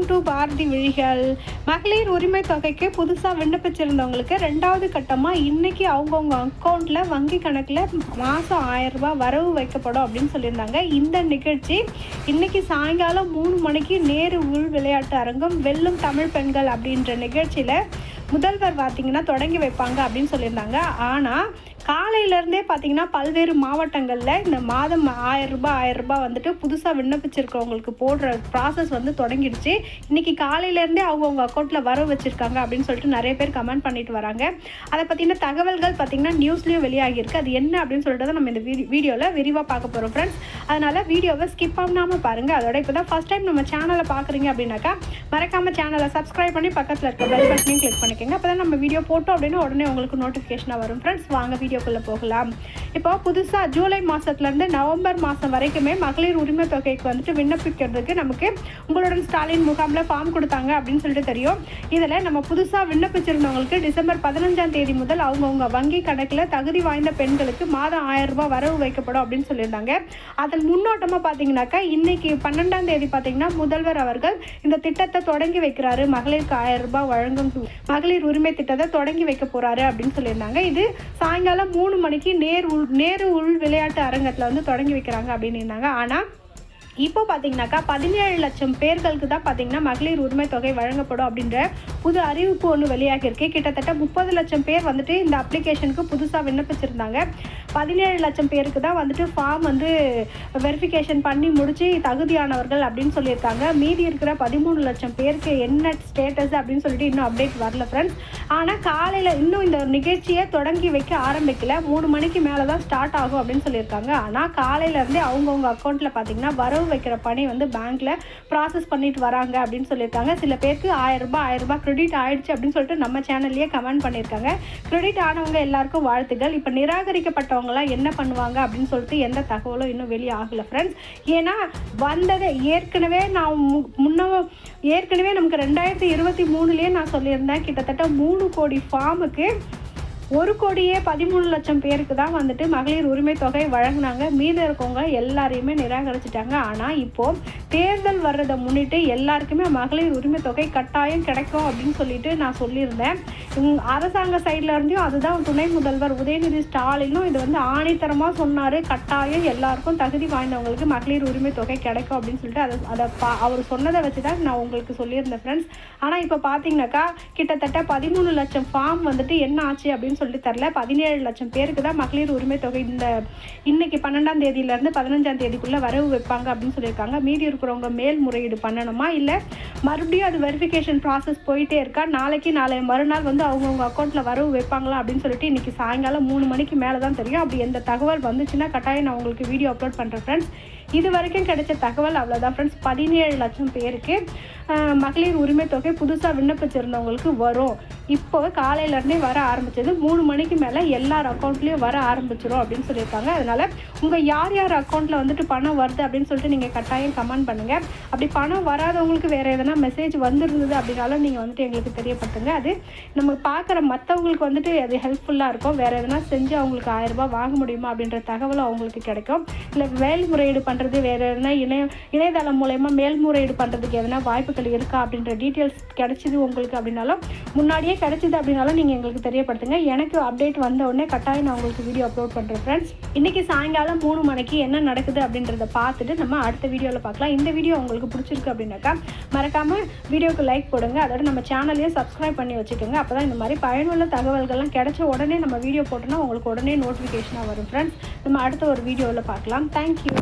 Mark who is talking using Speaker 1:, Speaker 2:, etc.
Speaker 1: Welcome to Bharathi விழிகள் மகளிர் உரிமை தொகைக்கு புதுசாக விண்ணப்பிச்சிருந்தவங்களுக்கு ரெண்டாவது கட்டமாக இன்னைக்கு அவங்கவுங்க அக்கௌண்ட்டில் வங்கி கணக்கில் மாதம் ஆயிரம் ரூபாய் வரவு வைக்கப்படும் அப்படின்னு சொல்லியிருந்தாங்க. இந்த நிகழ்ச்சி இன்னைக்கு சாயங்காலம் மூணு மணிக்கு நேரு உள் விளையாட்டு அரங்கம் வெல்லும் தமிழ் பெண்கள் அப்படின்ற நிகழ்ச்சியில் முதல்வர் பார்த்தீங்கன்னா தொடங்கி வைப்பாங்க அப்படின்னு சொல்லியிருந்தாங்க. ஆனால் காலையிலேருந்தே பார்த்தீங்கன்னா பல்வேறு மாவட்டங்களில் இந்த மாதம் ஆயிரம் ரூபாய் ஆயிரம் ரூபாய் வந்துட்டு புதுசாக விண்ணப்பிச்சிருக்கவங்களுக்கு போடுற ப்ராசஸ் வந்து தொடங்கிடுச்சு. இன்றைக்கி காலையிலேருந்தே அவங்கவுங்க அக்கௌண்ட்டில் வர வச்சுருக்காங்க அப்படின்னு சொல்லிட்டு நிறைய பேர் கமெண்ட் பண்ணிட்டு வராங்க. அதை பற்றின தகவல்கள் பார்த்தீங்கன்னா நியூஸ்லேயும் வெளியாகியிருக்கு. அது என்ன அப்படின்னு சொல்லிட்டு நம்ம இந்த வீடியோவில் விரிவாக பார்க்க போகிறோம் ஃப்ரெண்ட்ஸ் அதனால் வீடியோவை ஸ்கிப் பண்ணாமல் பாருங்கள் அதோட இப்போ தான் ஃபஸ்ட் டைம் நம்ம சேனலை பார்க்குறீங்க அப்படின்னாக்கா மறக்காமல் சேனலை சப்ஸ்கிரைப் பண்ணி பக்கத்தில் இருக்க பெல் பட்டனையும் கிளிக் பண்ணிக்கோங்க. அப்போ தான் நம்ம வீடியோ போட்டோம் அப்படின்னா உடனே உங்களுக்கு நோட்டிஃபிகேஷனாக வரும். ஃப்ரெண்ட்ஸ் வாங்க வீடியோக்குள்ளே போகலாம். இப்போ புதுசாக ஜூலை மாதத்துலேருந்து நவம்பர் மாதம் வரைக்குமே மகளிர் உரிமை தொகைக்கு வந்துட்டு விண்ணப்பிக்கிறதுக்கு நமக்கு உங்களுடன் ஸ்டாலின் முகாமில் ஃபார்ம் கொடுத்தாங்க அப்படின்னு சொல்லிட்டு தெரியும். இதில் நம்ம புதுசாக விண்ணப்பிச்சிருந்தவங்களுக்கு டிசம்பர் பதினஞ்சாம் தேதி முதல் அவங்கவுங்க வங்கி கணக்கில் தகுதி வாய்ந்த பெண்களுக்கு மாதம் ஆயிரம் ரூபாய் வரவு வைக்கப்படும் அப்படின்னு சொல்லியிருந்தாங்க. அதன் முன்னோட்டமாக பார்த்தீங்கன்னாக்கா இன்னைக்கு பன்னெண்டாம் தேதி பார்த்தீங்கன்னா முதல்வர் அவர்கள் இந்த திட்டத்தை தொடங்கி வைக்கிறாரு. மகளிருக்கு ஆயிரம் ரூபாய் வழங்கும் மகளிர் உரிமை திட்டத்தை தொடங்கி வைக்க போறாரு அப்படின்னு சொல்லியிருந்தாங்க. இது சாயங்காலம் மூணு மணிக்கு நேர் உள் நேரு உள் விளையாட்டு அரங்கத்தில் வந்து தொடங்கி வைக்கிறாங்க அப்படின்னு இருந்தாங்க. ஆனால் இப்போ பார்த்தீங்கன்னாக்கா பதினேழு லட்சம் பேர்களுக்கு தான் பார்த்தீங்கன்னா மகளிர் உரிமை தொகை வழங்கப்படும் அப்படின்ற புது அறிவிப்பு ஒன்று வெளியாகிருக்கு கிட்டத்தட்ட முப்பது லட்சம் பேர் வந்துட்டு இந்த அப்ளிகேஷனுக்கு புதுசாக விண்ணப்பிச்சிருந்தாங்க. பதினேழு லட்சம் பேருக்கு தான் வந்துட்டு ஃபார்ம் வந்து வெரிஃபிகேஷன் பண்ணி முடித்து தகுதியானவர்கள் அப்படின்னு சொல்லியிருக்காங்க. மீதி இருக்கிற பதிமூணு லட்சம் பேருக்கு என்ன ஸ்டேட்டஸ் அப்படின்னு சொல்லிட்டு இன்னும் அப்டேட் வரல ஃப்ரெண்ட்ஸ் ஆனால் காலையில் இன்னும் இந்த நிகழ்ச்சியை தொடங்கி வைக்க ஆரம்பிக்கல. மூணு மணிக்கு மேலே தான் ஸ்டார்ட் ஆகும் அப்படின்னு சொல்லியிருக்காங்க. ஆனால் காலையிலேருந்தே அவங்கவுங்க அக்கௌண்ட்டில் பார்த்தீங்கன்னா வரவு வைக்கிற பணி வந்து பேங்க்கில் ப்ராசஸ் பண்ணிட்டு வராங்க அப்படின்னு சொல்லியிருக்காங்க. சில பேருக்கு ஆயிரம் ரூபாய் ஆயிரம் ரூபாய் கிரெடிட் ஆயிடுச்சு அப்படின்னு சொல்லிட்டு நம்ம சேனல்லையே கமெண்ட் பண்ணியிருக்காங்க. கிரெடிட் ஆனவங்க எல்லாருக்கும் வாழ்த்துக்கள். இப்போ நிராகரிக்கப்பட்டவங்களாம் என்ன பண்ணுவாங்க அப்படின்னு சொல்லிட்டு எந்த தகவலும் இன்னும் வெளியே ஆகலை ஃப்ரெண்ட்ஸ் ஏன்னா வந்ததை ஏற்கனவே நான் மு- முன்ன ஏற்கனவே நமக்கு ரெண்டாயிரத்தி இருபத்தி மூணுலேயே நான் சொல்லியிருந்தேன். கிட்டத்தட்ட மூணு கோடி ஃபார்முக்கு ஒரு கோடியே பதிமூணு லட்சம் பேருக்கு தான் வந்துட்டு மகளிர் உரிமை தொகை வழங்கினாங்க. மீதம் இருக்கவங்க எல்லாரையுமே நிராகரிச்சிட்டாங்க. ஆனால் இப்போ தேர்தல் வர்றதை முன்னிட்டு எல்லாருக்குமே மகளிர் உரிமை தொகை கட்டாயம் கிடைக்கும் அப்படின்னு சொல்லிட்டு நான் சொல்லியிருந்தேன். அரசாங்க சைட்ல இருந்தும் அதுதான் துணை முதல்வர் உதயநிதி ஸ்டாலினும் இது வந்து ஆணித்தரமாக சொன்னார். கட்டாயம் எல்லாருக்கும் தகுதி வாய்ந்தவங்களுக்கு மகளிர் உரிமை தொகை கிடைக்கும் அப்படின்னு சொல்லிட்டு அதை அதை பா அவர் சொன்னதை வச்சு தான் நான் உங்களுக்கு சொல்லியிருந்தேன் ஃப்ரெண்ட்ஸ் ஆனால் இப்போ பார்த்தீங்கன்னாக்கா கிட்டத்தட்ட பதிமூணு லட்சம் ஃபார்ம் வந்துட்டு என்ன ஆச்சு அப்படின்னு சொல்லிட்டு தரல. பதினேழு லட்சம் பேருக்கு தான் மகளிர் உரிமை தொகை இந்த இன்னைக்கு பன்னெண்டாம் தேதியிலேருந்து பதினஞ்சாம் தேதிக்குள்ளே வரவு வைப்பாங்க அப்படின்னு சொல்லியிருக்காங்க. மீதி இருக்கிறவங்க மேல்முறையீடு பண்ணணுமா இல்லை மறுபடியும் அது வெரிஃபிகேஷன் ப்ராசஸ் போயிட்டே இருக்கா? நாளைக்கு நாளை மறுநாள் வந்து அவங்கவுங்க அக்கௌண்ட்டில் வரவு வைப்பாங்களா அப்படின்னு சொல்லிட்டு இன்றைக்கி சாயங்காலம் மூணு மணிக்கு மேலே தான் தெரியும். அப்படி எந்த தகவல் வந்துச்சுன்னா கட்டாயம் நான் உங்களுக்கு வீடியோ அப்லோட் பண்ணுறேன் ஃப்ரெண்ட்ஸ் இது வரைக்கும் கிடைச்ச தகவல் அவ்வளோதான் ஃப்ரெண்ட்ஸ் பதினேழு லட்சம் பேருக்கு மகளிர் உரிமை தொகை புதுசாக விண்ணப்பிச்சிருந்தவங்களுக்கு வரும். இப்போ காலையிலேருந்தே வர ஆரம்பிச்சது. மூணு மணிக்கு மேலே எல்லார் அக்கௌண்ட்லேயும் வர ஆரம்பிச்சிரும் அப்படின்னு சொல்லியிருக்காங்க. அதனால் உங்கள் யார் யார் அக்கௌண்ட்டில் வந்துட்டு பணம் வருது அப்படின்னு சொல்லிட்டு நீங்கள் கட்டாயம் கமெண்ட் பண்ணுங்கள் அப்படி பணம் வராதவங்களுக்கு வேறு எதனா மெசேஜ் வந்துருந்தது அப்படின்னாலும் நீங்கள் வந்துட்டு எங்களுக்கு தெரியப்படுத்துங்க. அது நம்ம பார்க்குற மற்றவங்களுக்கு வந்துட்டு அது ஹெல்ப்ஃபுல்லாக இருக்கும். வேறு எதனா செஞ்சு அவங்களுக்கு ஆயிரம் ரூபாய் வாங்க முடியுமா அப்படின்ற தகவலும் அவங்களுக்கு கிடைக்கும். இல்லை மேல்முறையீடு பண்ணுறது வேறு எதுனா இணைய இணையதளம் மூலயமா மேல்முறையீடு பண்ணுறதுக்கு எதனா வாய்ப்புகள் இருக்கா அப்படின்ற டீட்டெயில்ஸ் கிடச்சிது உங்களுக்கு அப்படின்னாலும் முன்னாடியே கிடைச்சிது அப்படின்னாலும் நீங்கள் எங்களுக்கு தெரியப்படுத்துங்க. எனக்கு அப்டேட் வந்த உடனே கட்டாயம் நான் உங்களுக்கு வீடியோ அப்லோட் பண்ணுறேன் ஃப்ரெண்ட்ஸ் இன்றைக்கி சாயங்காலம் மூணு மணிக்கு என்ன நடக்குது அப்படின்றத பார்த்துட்டு நம்ம அடுத்த வீடியோவில் பார்க்கலாம். இந்த வீடியோ உங்களுக்கு பிடிச்சிருக்கு அப்படின்னாக்கா மறக்காமல் வீடியோக்கு லைக் போடுங்க. அதோட நம்ம சேனலையும் சப்ஸ்கிரைப் பண்ணி வச்சுக்கோங்க. அப்போ தான் இந்த மாதிரி பயனுள்ள தகவல்கள்லாம் கிடைச்ச உடனே நம்ம வீடியோ போட்டோன்னா உங்களுக்கு உடனே நோட்டிஃபிகேஷனாக வரும் ஃப்ரெண்ட்ஸ் நம்ம அடுத்த ஒரு வீடியோவில் பார்க்கலாம். தேங்க்யூ